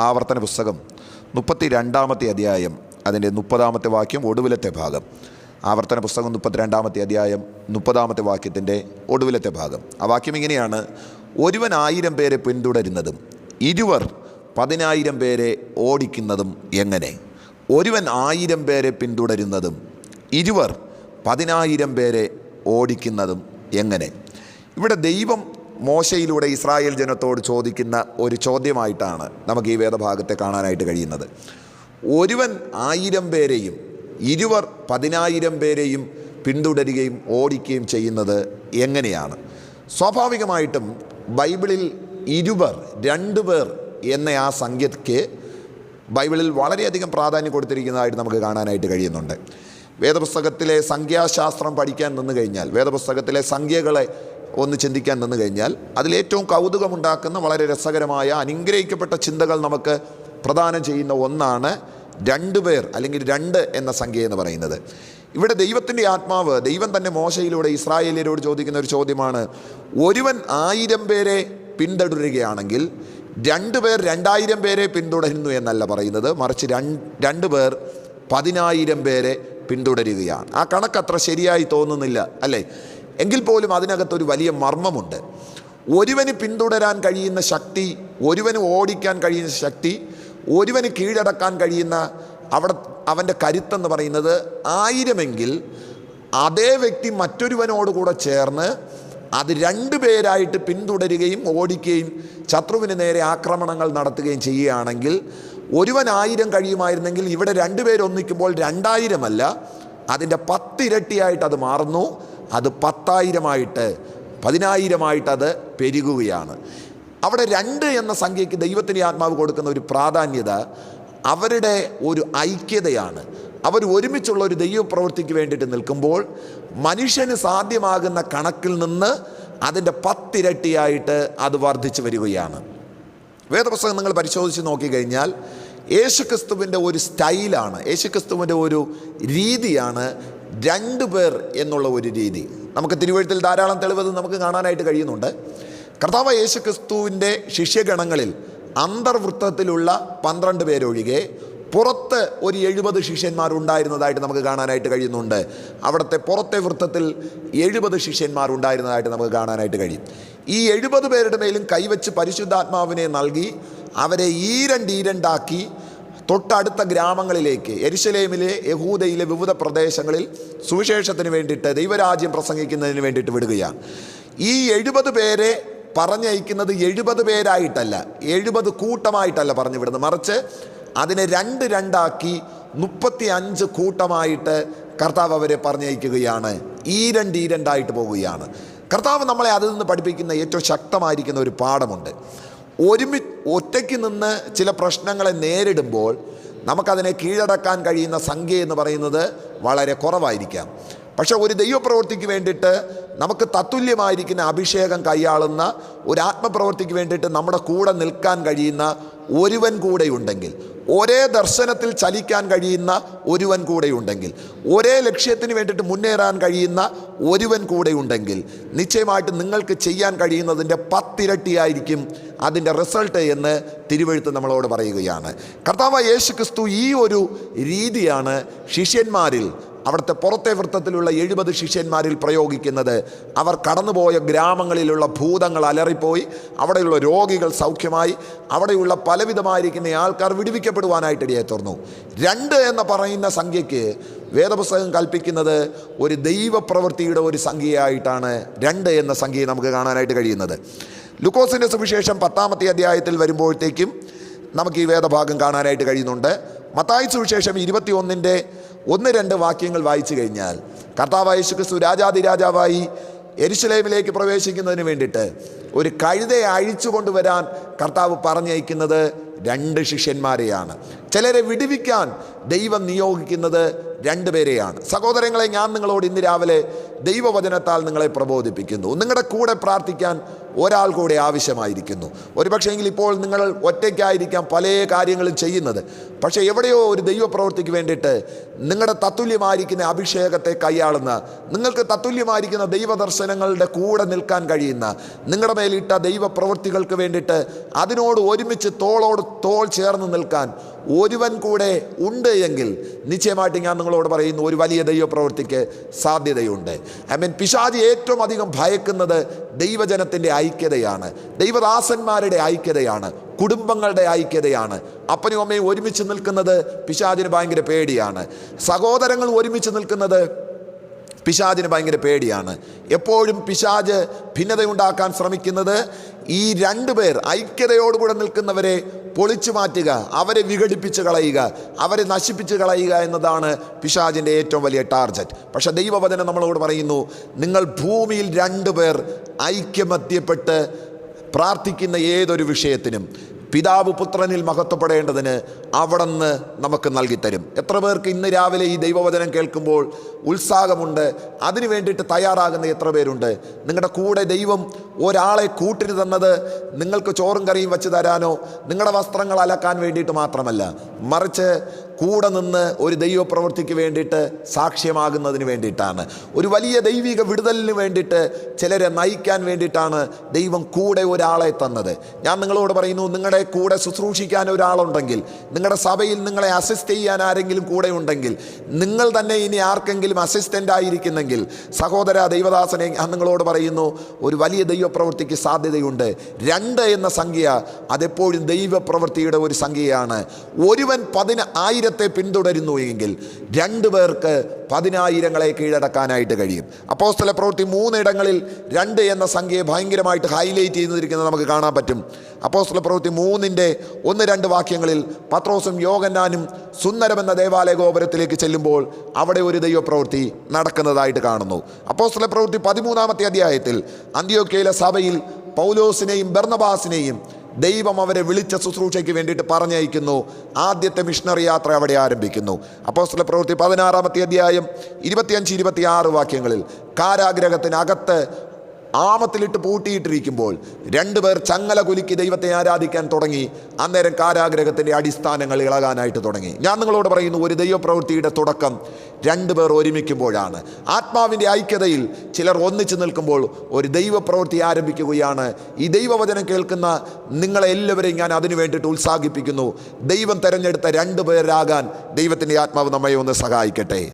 ആവർത്തന പുസ്തകം മുപ്പത്തി രണ്ടാമത്തെ അധ്യായം അതിന്റെ മുപ്പതാമത്തെ വാക്യം ഒടുവിലത്തെ ഭാഗം. ആവർത്തന പുസ്തകം മുപ്പത്തിരണ്ടാമത്തെ അധ്യായം മുപ്പതാമത്തെ വാക്യത്തിന്റെ ഒടുവിലത്തെ ഭാഗം. ആ വാക്യം ഇങ്ങനെയാണ്. ഒരുവൻ ആയിരം പേരെ പിന്തുടരുന്നതും ഇരുവർ പതിനായിരം പേരെ ഓടിക്കുന്നതും എങ്ങനെ? ഒരുവൻ ആയിരം പേരെ പിന്തുടരുന്നതും ഇരുവർ പതിനായിരം പേരെ ഓടിക്കുന്നതും എങ്ങനെ? ഇവിടെ ദൈവം മോശയിലൂടെ ഇസ്രായേൽ ജനത്തോട് ചോദിക്കുന്ന ഒരു ചോദ്യമായിട്ടാണ് നമുക്ക് ഈ വേദഭാഗത്തെ കാണാനായിട്ട് കഴിയുന്നത്. ഒരുവൻ ആയിരം പേരെയും ഇരുവർ പതിനായിരം പേരെയും പിന്തുടരുകയും ഓടിക്കുകയും ചെയ്യുന്നത് എങ്ങനെയാണ്? സ്വാഭാവികമായിട്ടും ബൈബിളിൽ ഇരുവർ രണ്ടുപേർ എന്ന ആ സംഖ്യയ്ക്ക് ബൈബിളിൽ വളരെയധികം പ്രാധാന്യം കൊടുത്തിരിക്കുന്നതായിട്ട് നമുക്ക് കാണാനായിട്ട് കഴിയുന്നുണ്ട്. വേദപുസ്തകത്തിലെ സംഖ്യാശാസ്ത്രം പഠിക്കാൻ നിന്ന് കഴിഞ്ഞാൽ വേദപുസ്തകത്തിലെ സംഖ്യകളെ ഒന്ന് ചിന്തിക്കാൻ നിന്ന് കഴിഞ്ഞാൽ അതിലേറ്റവും കൗതുകമുണ്ടാക്കുന്ന വളരെ രസകരമായ അനുഗ്രഹിക്കപ്പെട്ട ചിന്തകൾ നമുക്ക് പ്രദാനം ചെയ്യുന്ന ഒന്നാണ് രണ്ടുപേർ അല്ലെങ്കിൽ രണ്ട് എന്ന സംഖ്യ എന്ന് പറയുന്നത്. ഇവിടെ ദൈവത്തിന്റെ ആത്മാവ് ദൈവം തന്നെ മോശയിലൂടെ ഇസ്രായേലിയരോട് ചോദിക്കുന്ന ഒരു ചോദ്യമാണ് ഒരുവൻ ആയിരം പേരെ പിന്തുടരുകയാണെങ്കിൽ രണ്ടുപേർ രണ്ടായിരം പേരെ പിന്തുടരുന്നു എന്നല്ല പറയുന്നത് മറിച്ച് രണ്ട് പേർ പതിനായിരം പേരെ പിന്തുടരുകയാണ്. ആ കണക്കത്ര ശരിയായി തോന്നുന്നില്ല അല്ലേ? എങ്കിൽ പോലും അതിനകത്തൊരു വലിയ മർമ്മമുണ്ട്. ഒരുവന് പിന്തുടരാൻ കഴിയുന്ന ശക്തി ഒരുവന് ഓടിക്കാൻ കഴിയുന്ന ശക്തി ഒരുവന് കീഴടക്കാൻ കഴിയുന്ന അവിടെ അവന്റെ കരുത്തെന്ന് പറയുന്നത് ആയിരമെങ്കിൽ അതേ വ്യക്തി മറ്റൊരുവനോട് കൂടെ ചേർന്ന് അത് രണ്ടു പേരായിട്ട് പിന്തുടരുകയും ഓടിക്കുകയും ശത്രുവിന് നേരെ ആക്രമണങ്ങൾ നടത്തുകയും ചെയ്യുകയാണെങ്കിൽ ഒരുവൻ ആയിരം കഴിയുമായിരുന്നെങ്കിൽ ഇവിടെ രണ്ടുപേരൊന്നിക്കുമ്പോൾ രണ്ടായിരമല്ല അതിന്റെ പത്തിരട്ടിയായിട്ട് അത് മാറുന്നു. അത് പത്തായിരമായിട്ട് പതിനായിരമായിട്ട് അത് പെരുകുകയാണ്. അവിടെ രണ്ട് എന്ന സംഖ്യയ്ക്ക് ദൈവത്തിന്റെ ആത്മാവ് കൊടുക്കുന്ന ഒരു പ്രാധാന്യത അവരുടെ ഒരു ഐക്യതയാണ്. അവർ ഒരുമിച്ചുള്ള ഒരു ദൈവപ്രവൃത്തിക്ക് വേണ്ടിയിട്ട് നിൽക്കുമ്പോൾ മനുഷ്യന് സാധ്യമാകുന്ന കണക്കിൽ നിന്ന് അതിന്റെ പത്തിരട്ടിയായിട്ട് അത് വർദ്ധിച്ചു വരികയാണ്. വേദപുസ്തകം നിങ്ങൾ പരിശോധിച്ച് നോക്കിക്കഴിഞ്ഞാൽ യേശുക്രിസ്തുവിന്റെ ഒരു സ്റ്റൈലാണ് യേശുക്രിസ്തുവിന്റെ ഒരു രീതിയാണ് രണ്ടു പേർ എന്നുള്ള ഒരു രീതി. നമുക്ക് തിരുവഴുത്തിൽ ധാരാളം തെളിവത് നമുക്ക് കാണാനായിട്ട് കഴിയുന്നുണ്ട്. കർത്താവ് യേശു ക്രിസ്തുവിന്റെ ശിഷ്യഗണങ്ങളിൽ അന്തർവൃത്തത്തിലുള്ള പന്ത്രണ്ട് പേരൊഴികെ പുറത്ത് ഒരു എഴുപത് ശിഷ്യന്മാരുണ്ടായിരുന്നതായിട്ട് നമുക്ക് കാണാനായിട്ട് കഴിയുന്നുണ്ട്. അവിടുത്തെ പുറത്തെ വൃത്തത്തിൽ എഴുപത് ശിഷ്യന്മാരുണ്ടായിരുന്നതായിട്ട് നമുക്ക് കാണാനായിട്ട് കഴിയും. ഈ എഴുപത് പേരുടെ മേലും കൈവച്ച് പരിശുദ്ധാത്മാവിനെ നൽകി അവരെ ഈരണ്ട് ഈരണ്ടാക്കി തൊട്ടടുത്ത ഗ്രാമങ്ങളിലേക്ക് എരിശലേമിലെ യഹൂദയിലെ വിവിധ പ്രദേശങ്ങളിൽ സുവിശേഷത്തിന് വേണ്ടിയിട്ട് ദൈവരാജ്യം പ്രസംഗിക്കുന്നതിന് വേണ്ടിയിട്ട് വിടുകയാണ്. ഈ എഴുപത് പേരെ പറഞ്ഞയക്കുന്നത് എഴുപത് പേരായിട്ടല്ല എഴുപത് കൂട്ടമായിട്ടല്ല പറഞ്ഞു വിടുന്നത്. മറിച്ച് അതിനെ രണ്ട് രണ്ടാക്കി മുപ്പത്തി അഞ്ച് കൂട്ടമായിട്ട് കർത്താവ് അവരെ പറഞ്ഞയക്കുകയാണ്. ഈ രണ്ട് ഈ രണ്ടായിട്ട് പോവുകയാണ്. കർത്താവ് നമ്മളെ അതിൽ നിന്ന് പഠിപ്പിക്കുന്ന ഏറ്റവും ശക്തമായിരിക്കുന്ന ഒരു പാഠമുണ്ട്. ഒരുമി ഒറ്റയ്ക്ക് നിന്ന് ചില പ്രശ്നങ്ങളെ നേരിടുമ്പോൾ നമുക്കതിനെ കീഴടക്കാൻ കഴിയുന്ന സംഖ്യ എന്ന് പറയുന്നത് വളരെ കുറവായിരിക്കാം. പക്ഷെ ഒരു ദൈവപ്രവൃത്തിക്ക് വേണ്ടിയിട്ട് നമുക്ക് തത്തുല്യമായിരിക്കുന്ന അഭിഷേകം കൈയാളുന്ന ഒരു ആത്മപ്രവൃത്തിക്ക് വേണ്ടിയിട്ട് നമ്മുടെ കൂടെ നിൽക്കാൻ കഴിയുന്ന ഒരുവൻ കൂടെയുണ്ടെങ്കിൽ ഒരേ ദർശനത്തിൽ ചലിക്കാൻ കഴിയുന്ന ഒരുവൻ കൂടെയുണ്ടെങ്കിൽ ഒരേ ലക്ഷ്യത്തിന് വേണ്ടിയിട്ട് മുന്നേറാൻ കഴിയുന്ന ഒരുവൻ കൂടെയുണ്ടെങ്കിൽ നിശ്ചയമായിട്ട് നിങ്ങൾക്ക് ചെയ്യാൻ കഴിയുന്നതിന്റെ പത്തിരട്ടിയായിരിക്കും അതിന്റെ റിസൾട്ട് എന്ന് തിരുവഴുത്ത് നമ്മളോട് പറയുകയാണ്. കർത്താവ് യേശു ക്രിസ്തു ഈ ഒരു രീതിയാണ് ശിഷ്യന്മാരിൽ അവിടുത്തെ പുറത്തെ വൃത്തത്തിലുള്ള എഴുപത് ശിഷ്യന്മാരിൽ പ്രയോഗിക്കുന്നത്. അവർ കടന്നുപോയ ഗ്രാമങ്ങളിലുള്ള ഭൂതങ്ങൾ അലറിപ്പോയി. അവിടെയുള്ള രോഗികൾ സൗഖ്യമായി. അവിടെയുള്ള പലവിധമായിരിക്കുന്ന ആൾക്കാർ വിടുവിക്കപ്പെടുവാനായിട്ട് ഇടയെ തുറന്നു രണ്ട് എന്ന് പറയുന്ന സംഖ്യയ്ക്ക് വേദപുസ്തകം കൽപ്പിക്കുന്നത് ഒരു ദൈവപ്രവൃത്തിയുടെ ഒരു സംഖ്യയായിട്ടാണ് രണ്ട് എന്ന സംഖ്യയെ നമുക്ക് കാണാനായിട്ട് കഴിയുന്നത്. ലുക്കോസിന്റെ സുവിശേഷം പത്താമത്തെ അധ്യായത്തിൽ വരുമ്പോഴത്തേക്കും നമുക്ക് ഈ വേദഭാഗം കാണാനായിട്ട് കഴിയുന്നുണ്ട്. മത്തായി സുവിശേഷം ഇരുപത്തി ഒന്നിന്റെ ഒന്ന് രണ്ട് വാക്യങ്ങൾ വായിച്ചു കഴിഞ്ഞാൽ കർത്താവായ യേശുക്രിസ്തു രാജാതിരാജാവായി എരിശിലേമിലേക്ക് പ്രവേശിക്കുന്നതിന് വേണ്ടിയിട്ട് ഒരു കഴുതയെ അഴിച്ചു കൊണ്ടുവരാൻ കർത്താവ് പറഞ്ഞയക്കുന്നത് രണ്ട് ശിഷ്യന്മാരെയാണ്. ചിലരെ വിടുവിക്കാൻ ദൈവം നിയോഗിക്കുന്നത് രണ്ടുപേരെയാണ് സഹോദരങ്ങളെ ഞാൻ നിങ്ങളോട് ഇന്ന് രാവിലെ ദൈവവചനത്താൽ നിങ്ങളെ പ്രബോധിപ്പിക്കുന്നു. നിങ്ങളുടെ കൂടെ പ്രാർത്ഥിക്കാൻ ഒരാൾ കൂടെ ആവശ്യമായിരിക്കുന്നു. ഒരുപക്ഷെങ്കിൽ ഇപ്പോൾ നിങ്ങൾ ഒറ്റയ്ക്കായിരിക്കാം പല കാര്യങ്ങളും ചെയ്യുന്നത്. പക്ഷേ എവിടെയോ ഒരു ദൈവപ്രവൃത്തിക്ക് വേണ്ടിയിട്ട് നിങ്ങളുടെ തത്തുല്യമായിരിക്കുന്ന അഭിഷേകത്തെ കൈയാളുന്ന നിങ്ങൾക്ക് തത്തുല്യമായിരിക്കുന്ന ദൈവദർശനങ്ങളുടെ കൂടെ നിൽക്കാൻ കഴിയുന്ന നിങ്ങളുടെ മേലിട്ട ദൈവപ്രവൃത്തികൾക്ക് വേണ്ടിയിട്ട് അതിനോട് ഒരുമിച്ച് തോളോട് തോൾ ചേർന്ന് നിൽക്കാൻ ഒരുവൻ കൂടെ ഉണ്ട് എങ്കിൽ നിശ്ചയമായിട്ട് ഞാൻ നിങ്ങളോട് പറയുന്നു ഒരു വലിയ ദൈവപ്രവൃത്തിക്ക് സാധ്യതയുണ്ട്. ഐ മീൻ പിശാജി ഏറ്റവും അധികം ഭയക്കുന്നത് ദൈവജനത്തിന്റെ ഐക്യതയാണ്. ദൈവദാസന്മാരുടെ ഐക്യതയാണ്. കുടുംബങ്ങളുടെ ഐക്യതയാണ്. അപ്പനും അമ്മയും ഒരുമിച്ച് നിൽക്കുന്നത് പിശാചിന് ഭയങ്കര പേടിയാണ്. സഹോദരങ്ങൾ ഒരുമിച്ച് നിൽക്കുന്നത് പിശാചിന് ഭയങ്കര പേടിയാണ്. എപ്പോഴും പിശാജ് ഭിന്നതയുണ്ടാക്കാൻ ശ്രമിക്കുന്നത് ഈ രണ്ടു പേർ ഐക്യതയോടുകൂടെ നിൽക്കുന്നവരെ പൊളിച്ചു മാറ്റുക അവരെ വിഘടിപ്പിച്ച് കളയുക അവരെ നശിപ്പിച്ച് കളയുക എന്നതാണ് പിശാജിന്റെ ഏറ്റവും വലിയ ടാർജറ്റ്. പക്ഷേ ദൈവവചനം നമ്മളോട് പറയുന്നു നിങ്ങൾ ഭൂമിയിൽ രണ്ടു പേർ പ്രാർത്ഥിക്കുന്ന ഏതൊരു വിഷയത്തിനും പിതാവ് പുത്രനിൽ മഹത്വപ്പെടേണ്ടതിന് അവിടുന്ന് നമുക്ക് നൽകിത്തരും. എത്ര പേർക്ക് ഇന്ന് രാവിലെ ഈ ദൈവവചനം കേൾക്കുമ്പോൾ ഉത്സാഹമുണ്ട് അതിനു വേണ്ടിയിട്ട് തയ്യാറാകുന്ന എത്ര പേരുണ്ട്? നിങ്ങളുടെ കൂടെ ദൈവം ഒരാളെ കൂട്ടിന് തന്നത് നിങ്ങൾക്ക് ചോറും കറിയും വെച്ച് തരാനോ? നിങ്ങളുടെ വസ്ത്രങ്ങൾ അലക്കാൻ വേണ്ടിയിട്ട് മാത്രമല്ല മറിച്ച് കൂടെ നിന്ന് ഒരു ദൈവപ്രവൃത്തിക്ക് വേണ്ടിയിട്ട് സാക്ഷ്യമാകുന്നതിന് വേണ്ടിയിട്ടാണ്. ഒരു വലിയ ദൈവിക വിടുതലിന് വേണ്ടിയിട്ട് ചിലരെ നയിക്കാൻ വേണ്ടിയിട്ടാണ് ദൈവം കൂടെ ഒരാളെ തന്നത്. ഞാൻ നിങ്ങളോട് പറയുന്നു നിങ്ങളുടെ കൂടെ ശുശ്രൂഷിക്കാൻ ഒരാളുണ്ടെങ്കിൽ നിങ്ങളുടെ സഭയിൽ നിങ്ങളെ അസിസ്റ്റ് ചെയ്യാൻ ആരെങ്കിലും കൂടെ ഉണ്ടെങ്കിൽ നിങ്ങൾ തന്നെ ഇനി ആർക്കെങ്കിലും അസിസ്റ്റന്റ് ആയിരിക്കുന്നെങ്കിൽ സഹോദര ദൈവദാസനെ ഞാൻ നിങ്ങളോട് പറയുന്നു ഒരു വലിയ ദൈവപ്രവൃത്തിക്ക് സാധ്യതയുണ്ട്. രണ്ട് എന്ന സംഖ്യ അതെപ്പോഴും ദൈവപ്രവൃത്തിയുടെ ഒരു സംഖ്യയാണ്. ഒരുവൻ പതിന ആയിരത്തെ പിന്തുടരുന്നു എങ്കിൽ രണ്ട് പേർക്ക് പതിനായിരങ്ങളെ കീഴടക്കാനായിട്ട് കഴിയും. അപ്പോസ്തല പ്രവൃത്തി മൂന്നിടങ്ങളിൽ രണ്ട് എന്ന സംഖ്യയെ ഭയങ്കരമായിട്ട് ഹൈലൈറ്റ് ചെയ്തിരിക്കുന്നത് നമുക്ക് കാണാൻ പറ്റും. അപ്പോസ്തല പ്രവൃത്തി മൂന്നിന്റെ ഒന്ന് രണ്ട് വാക്യങ്ങളിൽ പത്രോസും യോഗന്നാനും സുന്ദരമെന്ന ദേവാലയ ഗോപുരത്തിലേക്ക് ചെല്ലുമ്പോൾ അവിടെ ഒരു ദൈവപ്രവൃത്തി നടക്കുന്നതായിട്ട് കാണുന്നു. അപ്പോസ്തല പ്രവൃത്തി പതിമൂന്നാമത്തെ അധ്യായത്തിൽ അന്ത്യോക്കയിലെ സഭയിൽ പൗലോസിനെയും ബർണബാസിനെയും ദൈവം അവരെ വിളിച്ച ശുശ്രൂഷയ്ക്ക് വേണ്ടിയിട്ട് പറഞ്ഞയക്കുന്നു. ആദ്യത്തെ മിഷണറി യാത്ര അവിടെ ആരംഭിക്കുന്നു. അപ്പോസ്തല പ്രവൃത്തി പതിനാറാമത്തെ അധ്യായം ഇരുപത്തിയഞ്ച് ഇരുപത്തിയാറ് വാക്യങ്ങളിൽ കാരാഗ്രഹത്തിനകത്ത് ആമത്തിലിട്ട് പൂട്ടിയിട്ടിരിക്കുമ്പോൾ രണ്ടുപേർ ചങ്ങല കുലുക്കി ദൈവത്തെ ആരാധിക്കാൻ തുടങ്ങി. അന്നേരം കാരാഗ്രഹത്തിന്റെ അടിസ്ഥാനങ്ങൾ ഇളകാനായിട്ട് തുടങ്ങി. ഞാൻ നിങ്ങളോട് പറയുന്നു ഒരു ദൈവപ്രവൃത്തിയുടെ തുടക്കം രണ്ടുപേർ ഒരുമിക്കുമ്പോഴാണ്. ആത്മാവിന്റെ ഐക്യതയിൽ ചിലർ ഒന്നിച്ചു നിൽക്കുമ്പോൾ ഒരു ദൈവപ്രവൃത്തി ആരംഭിക്കുകയാണ്. ഈ ദൈവവചനം കേൾക്കുന്ന നിങ്ങളെല്ലാവരെയും ഞാൻ അതിനു വേണ്ടിയിട്ട് ഉത്സാഹിപ്പിക്കുന്നു. ദൈവം തിരഞ്ഞെടുത്ത രണ്ടു പേരാകാൻ ദൈവത്തിന്റെ ആത്മാവ് നമ്മെ ഒന്ന് സഹായിക്കട്ടെ.